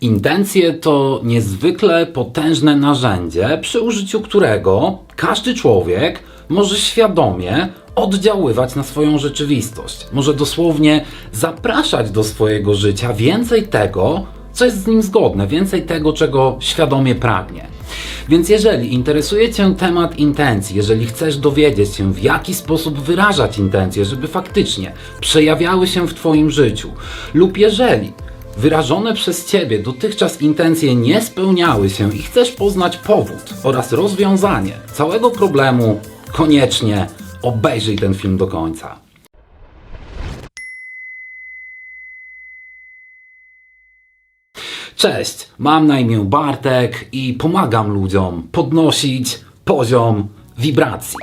Intencje to niezwykle potężne narzędzie, przy użyciu którego każdy człowiek może świadomie oddziaływać na swoją rzeczywistość. Może dosłownie zapraszać do swojego życia więcej tego, co jest z nim zgodne, więcej tego, czego świadomie pragnie. Więc jeżeli interesuje Cię temat intencji, jeżeli chcesz dowiedzieć się, w jaki sposób wyrażać intencje, żeby faktycznie przejawiały się w Twoim życiu, lub jeżeli wyrażone przez Ciebie dotychczas intencje nie spełniały się i chcesz poznać powód oraz rozwiązanie całego problemu, koniecznie obejrzyj ten film do końca. Cześć, mam na imię Bartek i pomagam ludziom podnosić poziom wibracji.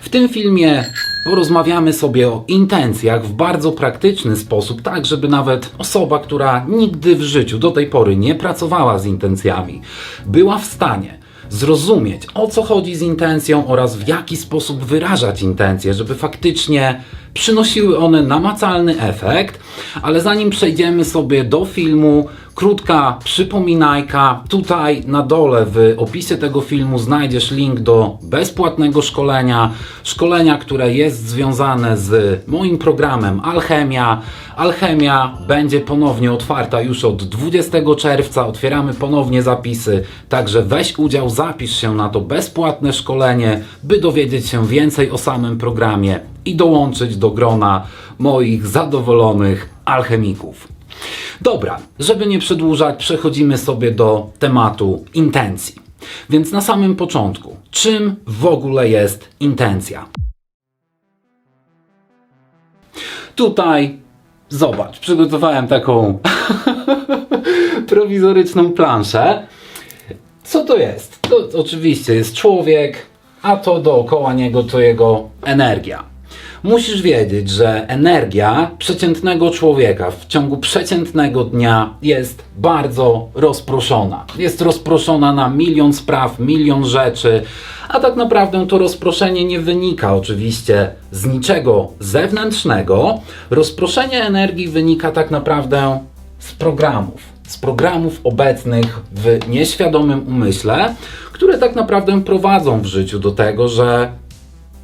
W tym filmie porozmawiamy sobie o intencjach w bardzo praktyczny sposób, tak żeby nawet osoba, która nigdy w życiu do tej pory nie pracowała z intencjami, była w stanie zrozumieć o co chodzi z intencją oraz w jaki sposób wyrażać intencje, żeby faktycznie przynosiły one namacalny efekt. Ale zanim przejdziemy sobie do filmu, krótka przypominajka. Tutaj na dole w opisie tego filmu znajdziesz link do bezpłatnego szkolenia. Szkolenia, które jest związane z moim programem Alchemia. Alchemia będzie ponownie otwarta już od 20 czerwca. Otwieramy ponownie zapisy, także weź udział, zapisz się na to bezpłatne szkolenie, by dowiedzieć się więcej o samym programie i dołączyć do grona moich zadowolonych alchemików. Dobra, żeby nie przedłużać, przechodzimy sobie do tematu intencji. Więc na samym początku, czym w ogóle jest intencja? Tutaj zobacz, przygotowałem taką prowizoryczną planszę. Co to jest? To oczywiście jest człowiek, a to dookoła niego to jego energia. Musisz wiedzieć, że energia przeciętnego człowieka w ciągu przeciętnego dnia jest bardzo rozproszona. Jest rozproszona na milion spraw, milion rzeczy, a tak naprawdę to rozproszenie nie wynika oczywiście z niczego zewnętrznego. Rozproszenie energii wynika tak naprawdę z programów. Z programów obecnych w nieświadomym umyśle, które tak naprawdę prowadzą w życiu do tego, że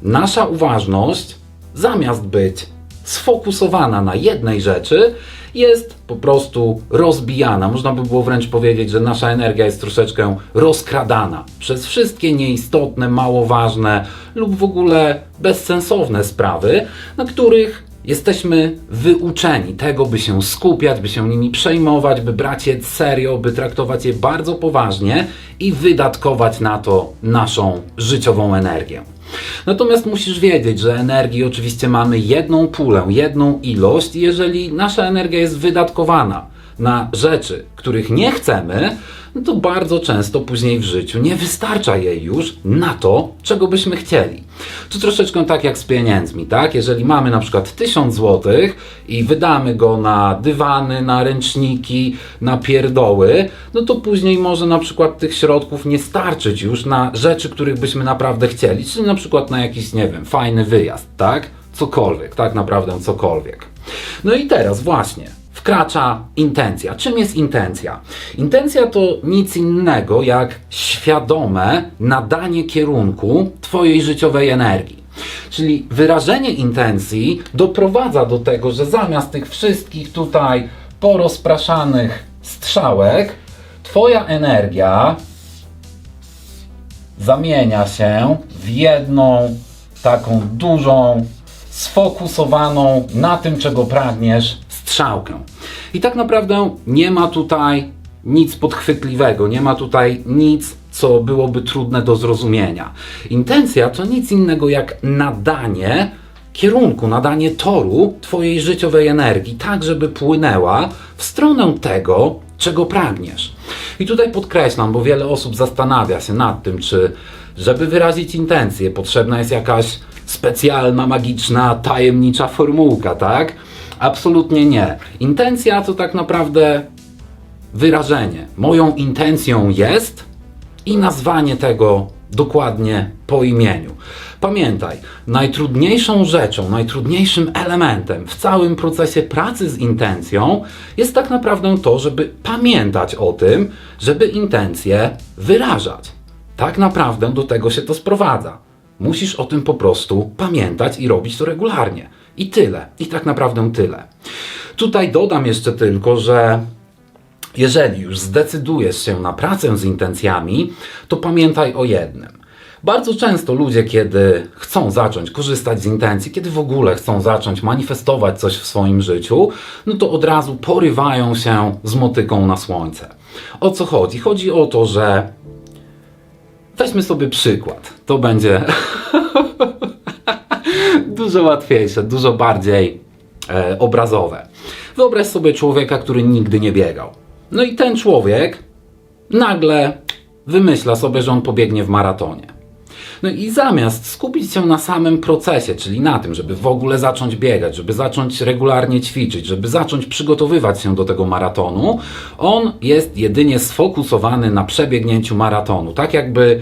nasza uważność, zamiast być sfokusowana na jednej rzeczy, jest po prostu rozbijana. Można by było wręcz powiedzieć, że nasza energia jest troszeczkę rozkradana przez wszystkie nieistotne, mało ważne lub w ogóle bezsensowne sprawy, na których Jesteśmy wyuczeni tego, by się skupiać, by się nimi przejmować, by brać je serio, by traktować je bardzo poważnie i wydatkować na to naszą życiową energię. Natomiast musisz wiedzieć, że energii oczywiście mamy jedną pulę, jedną ilość, jeżeli nasza energia jest wydatkowana na rzeczy, których nie chcemy, no to bardzo często później w życiu nie wystarcza jej już na to, czego byśmy chcieli. To troszeczkę tak jak z pieniędzmi, tak? Jeżeli mamy na przykład 1000 zł i wydamy go na dywany, na ręczniki, na pierdoły, no to później może na przykład tych środków nie starczyć już na rzeczy, których byśmy naprawdę chcieli, czyli na przykład na jakiś, nie wiem, fajny wyjazd, tak? Cokolwiek, tak naprawdę cokolwiek. No i teraz właśnie, wkracza intencja. Czym jest intencja? Intencja to nic innego jak świadome nadanie kierunku Twojej życiowej energii. Czyli wyrażenie intencji doprowadza do tego, że zamiast tych wszystkich tutaj porozpraszanych strzałek, Twoja energia zamienia się w jedną taką dużą, sfokusowaną na tym, czego pragniesz, strzałkę. I tak naprawdę nie ma tutaj nic podchwytliwego, nie ma tutaj nic, co byłoby trudne do zrozumienia. Intencja to nic innego jak nadanie kierunku, nadanie toru Twojej życiowej energii, tak żeby płynęła w stronę tego, czego pragniesz. I tutaj podkreślam, bo wiele osób zastanawia się nad tym, czy żeby wyrazić intencję, potrzebna jest jakaś specjalna, magiczna, tajemnicza formułka, tak? Absolutnie nie. Intencja to tak naprawdę wyrażenie. Moją intencją jest i nazwanie tego dokładnie po imieniu. Pamiętaj, najtrudniejszą rzeczą, najtrudniejszym elementem w całym procesie pracy z intencją jest tak naprawdę to, żeby pamiętać o tym, żeby intencje wyrażać. Tak naprawdę do tego się to sprowadza. Musisz o tym po prostu pamiętać i robić to regularnie. I tyle. I tak naprawdę tyle. Tutaj dodam jeszcze tylko, że jeżeli już zdecydujesz się na pracę z intencjami, to pamiętaj o jednym. Bardzo często ludzie, kiedy chcą zacząć korzystać z intencji, kiedy w ogóle chcą zacząć manifestować coś w swoim życiu, no to od razu porywają się z motyką na słońce. O co chodzi? Chodzi o to, że weźmy sobie przykład. To będzie dużo łatwiejsze, dużo bardziej e, obrazowe. Wyobraź sobie człowieka, który nigdy nie biegał. No i ten człowiek nagle wymyśla sobie, że on pobiegnie w maratonie. No i zamiast skupić się na samym procesie, czyli na tym, żeby w ogóle zacząć biegać, żeby zacząć regularnie ćwiczyć, żeby zacząć przygotowywać się do tego maratonu, on jest jedynie sfokusowany na przebiegnięciu maratonu. Tak jakby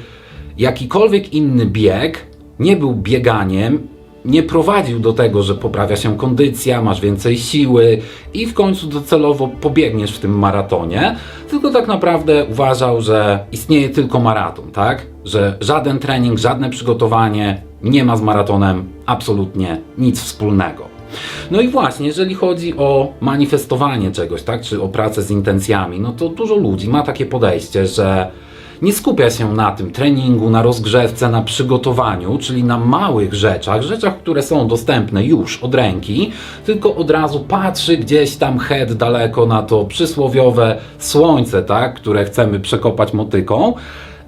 jakikolwiek inny bieg nie był bieganiem, nie prowadził do tego, że poprawia się kondycja, masz więcej siły i w końcu docelowo pobiegniesz w tym maratonie, tylko tak naprawdę uważał, że istnieje tylko maraton, tak? Że żaden trening, żadne przygotowanie nie ma z maratonem absolutnie nic wspólnego. No i właśnie, jeżeli chodzi o manifestowanie czegoś, tak, czy o pracę z intencjami, no to dużo ludzi ma takie podejście, że nie skupia się na tym treningu, na rozgrzewce, na przygotowaniu, czyli na małych rzeczach, rzeczach, które są dostępne już od ręki, tylko od razu patrzy gdzieś tam head daleko na to przysłowiowe słońce, tak, które chcemy przekopać motyką.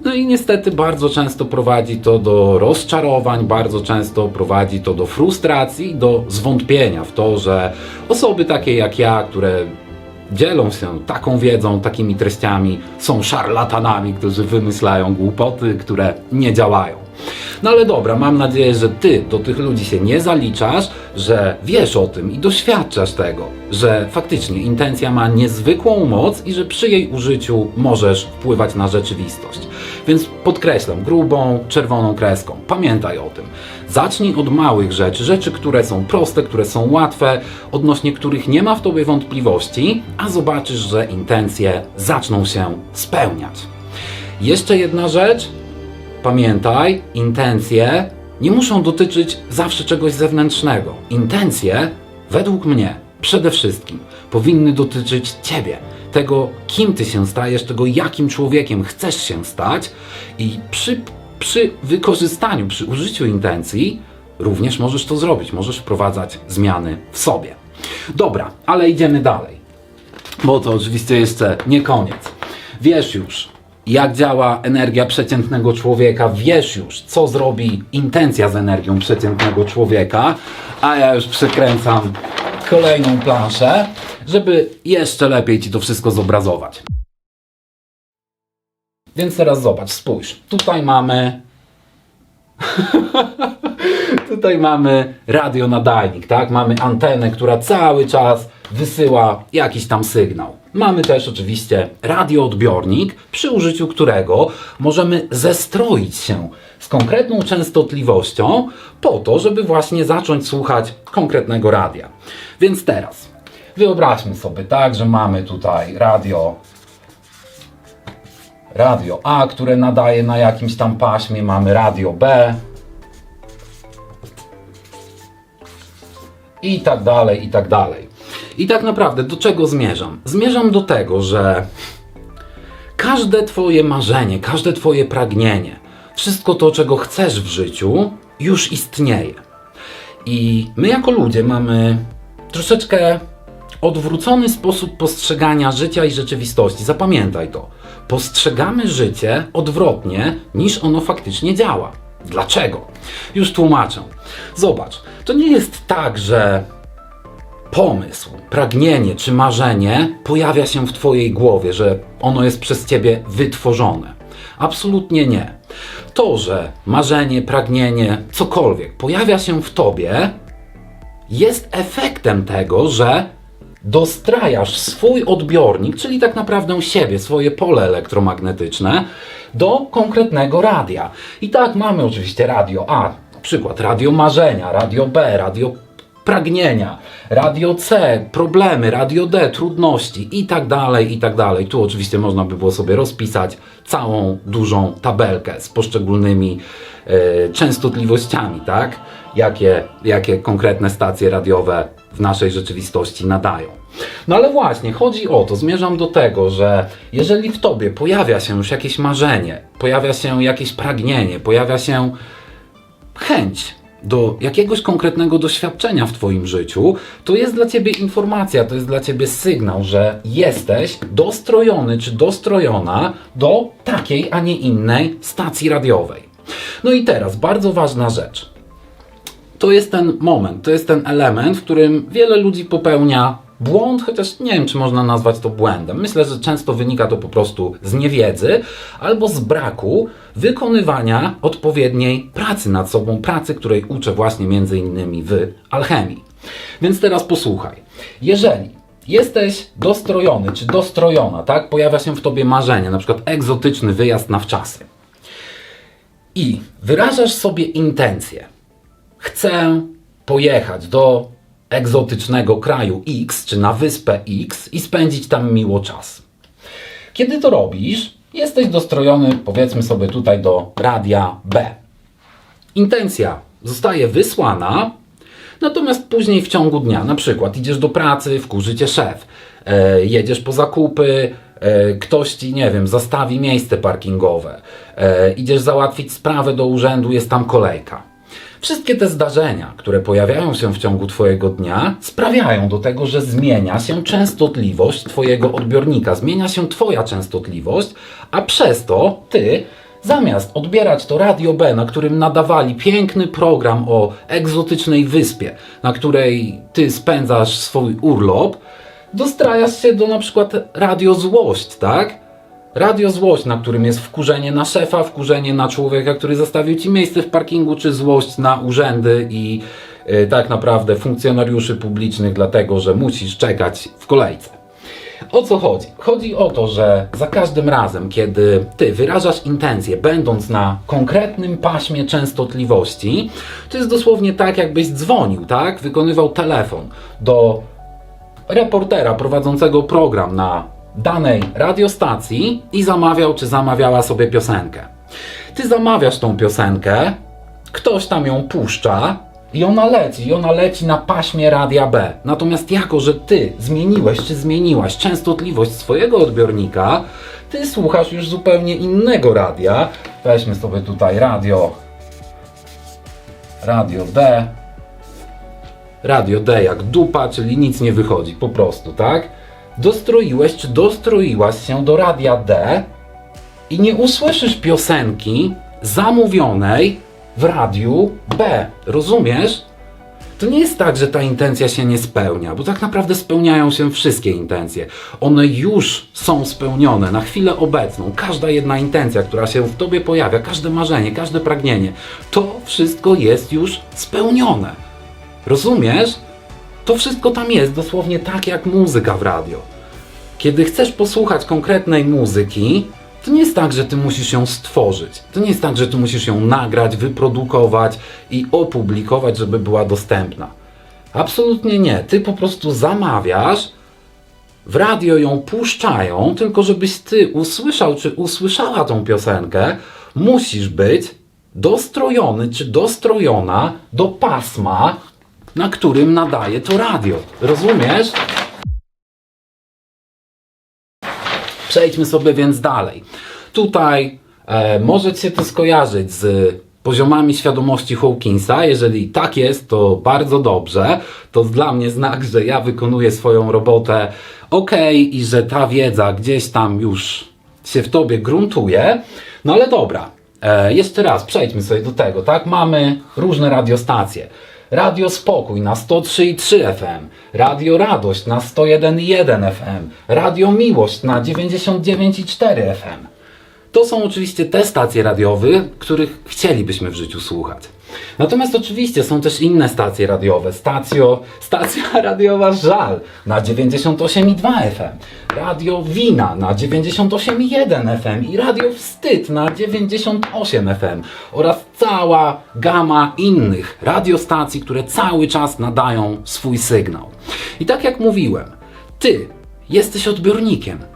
No i niestety bardzo często prowadzi to do rozczarowań, bardzo często prowadzi to do frustracji, do zwątpienia w to, że osoby takie jak ja, które dzielą się taką wiedzą, takimi treściami, są szarlatanami, którzy wymyślają głupoty, które nie działają. No ale dobra, mam nadzieję, że ty do tych ludzi się nie zaliczasz, że wiesz o tym i doświadczasz tego, że faktycznie intencja ma niezwykłą moc i że przy jej użyciu możesz wpływać na rzeczywistość. Więc podkreślam grubą, czerwoną kreską. Pamiętaj o tym. Zacznij od małych rzeczy, rzeczy, które są proste, które są łatwe, odnośnie których nie ma w tobie wątpliwości, a zobaczysz, że intencje zaczną się spełniać. Jeszcze jedna rzecz, Pamiętaj, intencje nie muszą dotyczyć zawsze czegoś zewnętrznego. Intencje, według mnie, przede wszystkim powinny dotyczyć Ciebie, tego, kim Ty się stajesz, tego, jakim człowiekiem chcesz się stać i przy, przy wykorzystaniu, przy użyciu intencji również możesz to zrobić, możesz wprowadzać zmiany w sobie. Dobra, ale idziemy dalej, bo to oczywiście jeszcze nie koniec. Wiesz już, jak działa energia przeciętnego człowieka, wiesz już, co zrobi intencja z energią przeciętnego człowieka, a ja już przykręcam kolejną planszę, żeby jeszcze lepiej Ci to wszystko zobrazować. Więc teraz zobacz, spójrz. Tutaj mamy. Tutaj mamy radionadajnik, tak? Mamy antenę, która cały czas wysyła jakiś tam sygnał. Mamy też oczywiście radioodbiornik, przy użyciu którego możemy zestroić się z konkretną częstotliwością po to, żeby właśnie zacząć słuchać konkretnego radia. Więc teraz wyobraźmy sobie tak, że mamy tutaj radio radio A, które nadaje na jakimś tam paśmie, mamy radio B i tak dalej, i tak dalej. I tak naprawdę do czego zmierzam? Zmierzam do tego, że każde Twoje marzenie, każde Twoje pragnienie, wszystko to, czego chcesz w życiu, już istnieje. I my jako ludzie mamy troszeczkę odwrócony sposób postrzegania życia i rzeczywistości. Zapamiętaj to. Postrzegamy życie odwrotnie niż ono faktycznie działa. Dlaczego? Już tłumaczę. Zobacz, to nie jest tak, że pomysł, pragnienie czy marzenie pojawia się w Twojej głowie, że ono jest przez Ciebie wytworzone. Absolutnie nie. To, że marzenie, pragnienie, cokolwiek pojawia się w Tobie, jest efektem tego, że dostrajasz swój odbiornik, czyli tak naprawdę siebie, swoje pole elektromagnetyczne, do konkretnego radia. I tak mamy oczywiście radio A, Przykład Radio Marzenia, Radio B, Radio Pragnienia, Radio C, problemy, Radio D, trudności i tak dalej, i tak dalej. Tu oczywiście można by było sobie rozpisać całą dużą tabelkę z poszczególnymi e, częstotliwościami, tak? Jakie, jakie konkretne stacje radiowe w naszej rzeczywistości nadają. No ale właśnie, chodzi o to, zmierzam do tego, że jeżeli w tobie pojawia się już jakieś marzenie, pojawia się jakieś pragnienie, pojawia się chęć do jakiegoś konkretnego doświadczenia w Twoim życiu, to jest dla Ciebie informacja, to jest dla Ciebie sygnał, że jesteś dostrojony czy dostrojona do takiej, a nie innej stacji radiowej. No i teraz bardzo ważna rzecz. To jest ten moment, to jest ten element, w którym wiele ludzi popełnia błąd, chociaż nie wiem, czy można nazwać to błędem. Myślę, że często wynika to po prostu z niewiedzy albo z braku wykonywania odpowiedniej pracy nad sobą, pracy, której uczę właśnie między innymi w alchemii. Więc teraz posłuchaj. Jeżeli jesteś dostrojony czy dostrojona, tak, pojawia się w tobie marzenie, na przykład egzotyczny wyjazd na wczasy i wyrażasz sobie intencję, chcę pojechać do egzotycznego kraju X czy na wyspę X i spędzić tam miło czas. Kiedy to robisz, jesteś dostrojony, powiedzmy sobie tutaj, do radia B. Intencja zostaje wysłana, natomiast później w ciągu dnia, na przykład idziesz do pracy, wkurzy cię szef, e, jedziesz po zakupy, e, ktoś ci, nie wiem, zastawi miejsce parkingowe, e, idziesz załatwić sprawę do urzędu, jest tam kolejka. Wszystkie te zdarzenia, które pojawiają się w ciągu Twojego dnia, sprawiają do tego, że zmienia się częstotliwość Twojego odbiornika, zmienia się Twoja częstotliwość, a przez to Ty, zamiast odbierać to Radio B, na którym nadawali piękny program o egzotycznej wyspie, na której Ty spędzasz swój urlop, dostrajasz się do na przykład Radio Złość, tak? Radio złość, na którym jest wkurzenie na szefa, wkurzenie na człowieka, który zostawił ci miejsce w parkingu, czy złość na urzędy i y, tak naprawdę funkcjonariuszy publicznych, dlatego że musisz czekać w kolejce. O co chodzi? Chodzi o to, że za każdym razem, kiedy ty wyrażasz intencję, będąc na konkretnym paśmie częstotliwości, to jest dosłownie tak, jakbyś dzwonił, tak? Wykonywał telefon do reportera prowadzącego program na danej radiostacji i zamawiał czy zamawiała sobie piosenkę. Ty zamawiasz tą piosenkę, ktoś tam ją puszcza i ona leci, i ona leci na paśmie radia B. Natomiast jako, że ty zmieniłeś czy zmieniłaś częstotliwość swojego odbiornika, ty słuchasz już zupełnie innego radia. Weźmy sobie tutaj radio Radio D. Radio D jak dupa, czyli nic nie wychodzi, po prostu, tak? Dostroiłeś czy dostroiłaś się do radia D i nie usłyszysz piosenki zamówionej w radiu B. Rozumiesz? To nie jest tak, że ta intencja się nie spełnia, bo tak naprawdę spełniają się wszystkie intencje. One już są spełnione na chwilę obecną. Każda jedna intencja, która się w tobie pojawia, każde marzenie, każde pragnienie, to wszystko jest już spełnione. Rozumiesz? To wszystko tam jest, dosłownie tak jak muzyka w radio. Kiedy chcesz posłuchać konkretnej muzyki, to nie jest tak, że ty musisz ją stworzyć. To nie jest tak, że ty musisz ją nagrać, wyprodukować i opublikować, żeby była dostępna. Absolutnie nie. Ty po prostu zamawiasz, w radio ją puszczają, tylko żebyś ty usłyszał czy usłyszała tą piosenkę, musisz być dostrojony czy dostrojona do pasma, na którym nadaje to radio. Rozumiesz? Przejdźmy sobie więc dalej. Tutaj e, może Ci się to skojarzyć z poziomami świadomości Hawkinsa. Jeżeli tak jest, to bardzo dobrze. To dla mnie znak, że ja wykonuję swoją robotę ok i że ta wiedza gdzieś tam już się w Tobie gruntuje. No ale dobra, e, jeszcze raz przejdźmy sobie do tego, tak? Mamy różne radiostacje. Radio Spokój na 103,3 FM, Radio Radość na 101,1 FM, Radio Miłość na 99,4 FM. To są oczywiście te stacje radiowe, których chcielibyśmy w życiu słuchać. Natomiast oczywiście są też inne stacje radiowe. Stacjo, stacja radiowa Żal na 98,2 FM, Radio Wina na 98,1 FM i Radio Wstyd na 98 FM oraz cała gama innych radiostacji, które cały czas nadają swój sygnał. I tak jak mówiłem, ty jesteś odbiornikiem.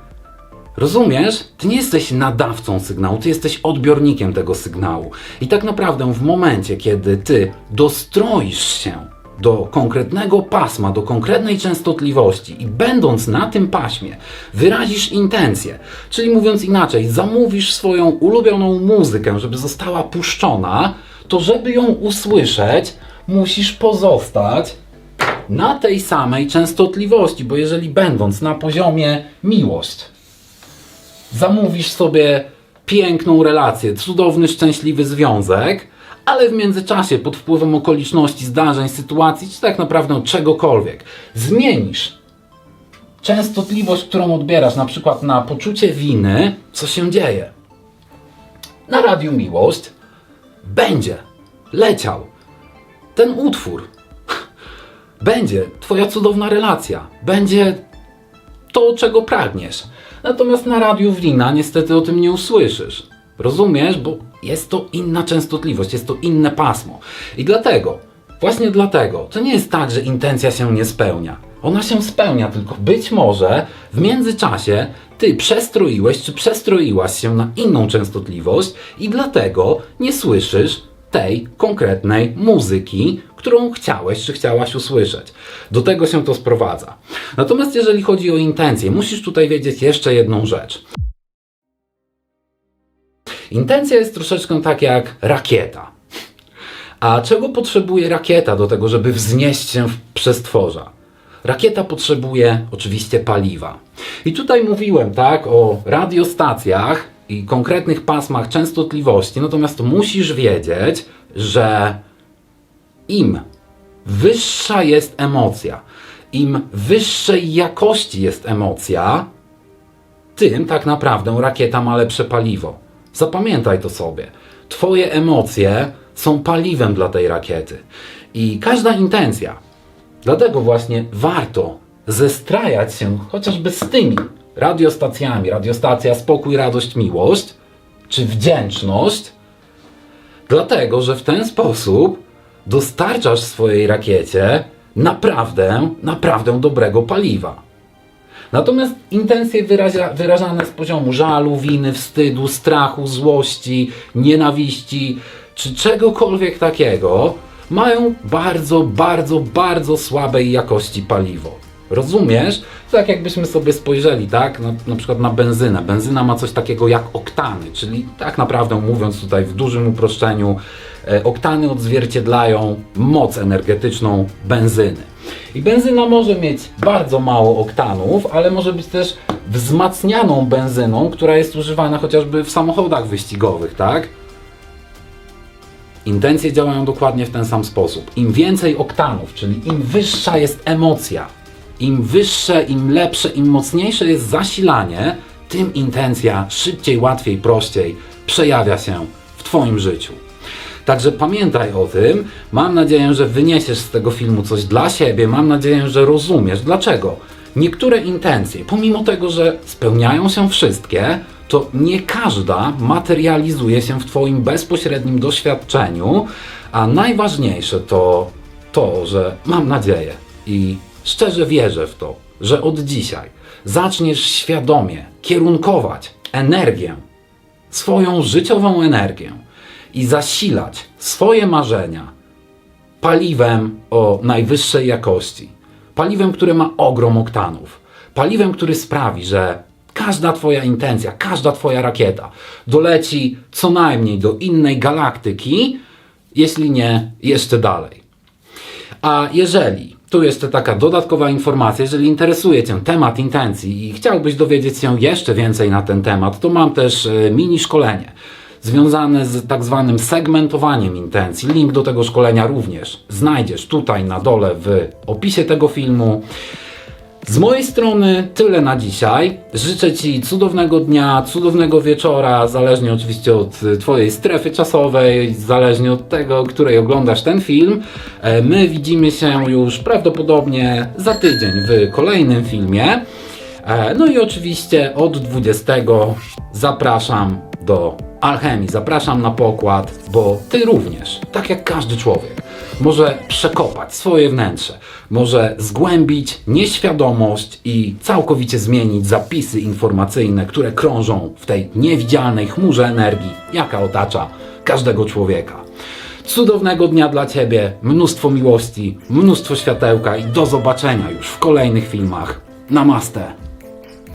Rozumiesz? Ty nie jesteś nadawcą sygnału, ty jesteś odbiornikiem tego sygnału. I tak naprawdę w momencie, kiedy ty dostroisz się do konkretnego pasma, do konkretnej częstotliwości i będąc na tym paśmie, wyrazisz intencję, czyli mówiąc inaczej, zamówisz swoją ulubioną muzykę, żeby została puszczona, to żeby ją usłyszeć, musisz pozostać na tej samej częstotliwości, bo jeżeli będąc na poziomie miłość, zamówisz sobie piękną relację, cudowny, szczęśliwy związek, ale w międzyczasie pod wpływem okoliczności, zdarzeń, sytuacji, czy tak naprawdę czegokolwiek, zmienisz częstotliwość, którą odbierasz, na przykład na poczucie winy, co się dzieje? Na Radiu Miłość będzie leciał ten utwór. Będzie Twoja cudowna relacja. Będzie to, czego pragniesz. Natomiast na radiu Wina niestety o tym nie usłyszysz. Rozumiesz? Bo jest to inna częstotliwość, jest to inne pasmo. I dlatego, właśnie dlatego, to nie jest tak, że intencja się nie spełnia. Ona się spełnia, tylko być może w międzyczasie ty przestroiłeś czy przestroiłaś się na inną częstotliwość i dlatego nie słyszysz tej konkretnej muzyki, którą chciałeś czy chciałaś usłyszeć. Do tego się to sprowadza. Natomiast jeżeli chodzi o intencje, musisz tutaj wiedzieć jeszcze jedną rzecz. Intencja jest troszeczkę tak jak rakieta. A czego potrzebuje rakieta do tego, żeby wznieść się w przestworza? Rakieta potrzebuje oczywiście paliwa. I tutaj mówiłem, tak, o radiostacjach i konkretnych pasmach częstotliwości, natomiast musisz wiedzieć, że im wyższa jest emocja, im wyższej jakości jest emocja, tym tak naprawdę rakieta ma lepsze paliwo. Zapamiętaj to sobie. Twoje emocje są paliwem dla tej rakiety. I każda intencja, dlatego właśnie warto zestrajać się chociażby z tymi radiostacjami, radiostacja Spokój, Radość, Miłość, czy Wdzięczność, dlatego że w ten sposób dostarczasz swojej rakiecie naprawdę, naprawdę dobrego paliwa. Natomiast intencje wyrazia, wyrażane z poziomu żalu, winy, wstydu, strachu, złości, nienawiści czy czegokolwiek takiego mają bardzo, bardzo, bardzo słabej jakości paliwo. Rozumiesz? Tak jakbyśmy sobie spojrzeli, tak? Na, na przykład na benzynę. Benzyna ma coś takiego jak oktany, czyli tak naprawdę mówiąc tutaj w dużym uproszczeniu, e, oktany odzwierciedlają moc energetyczną benzyny. I benzyna może mieć bardzo mało oktanów, ale może być też wzmacnianą benzyną, która jest używana chociażby w samochodach wyścigowych, tak? Intencje działają dokładnie w ten sam sposób. Im więcej oktanów, czyli im wyższa jest emocja, im wyższe, im lepsze, im mocniejsze jest zasilanie, tym intencja szybciej, łatwiej, prościej przejawia się w Twoim życiu. Także pamiętaj o tym. Mam nadzieję, że wyniesiesz z tego filmu coś dla siebie. Mam nadzieję, że rozumiesz dlaczego. Niektóre intencje, pomimo tego, że spełniają się wszystkie, to nie każda materializuje się w Twoim bezpośrednim doświadczeniu, a najważniejsze to to, że mam nadzieję i szczerze wierzę w to, że od dzisiaj zaczniesz świadomie kierunkować energię, swoją życiową energię i zasilać swoje marzenia paliwem o najwyższej jakości. Paliwem, które ma ogrom oktanów. Paliwem, który sprawi, że każda Twoja intencja, każda Twoja rakieta doleci co najmniej do innej galaktyki, jeśli nie jeszcze dalej. A jeżeli, tu jeszcze taka dodatkowa informacja, jeżeli interesuje Cię temat intencji i chciałbyś dowiedzieć się jeszcze więcej na ten temat, to mam też e, mini szkolenie związane z tak zwanym segmentowaniem intencji. Link do tego szkolenia również znajdziesz tutaj na dole w opisie tego filmu. Z mojej strony tyle na dzisiaj. Życzę Ci cudownego dnia, cudownego wieczora, zależnie oczywiście od y, Twojej strefy czasowej, zależnie od tego, której oglądasz ten film. E, My widzimy się już prawdopodobnie za tydzień w kolejnym filmie. E, No i oczywiście od 20 zapraszam do alchemii, zapraszam na pokład, bo Ty również, tak jak każdy człowiek, może przekopać swoje wnętrze, może zgłębić nieświadomość i całkowicie zmienić zapisy informacyjne, które krążą w tej niewidzialnej chmurze energii, jaka otacza każdego człowieka. Cudownego dnia dla Ciebie, mnóstwo miłości, mnóstwo światełka i do zobaczenia już w kolejnych filmach. Namaste.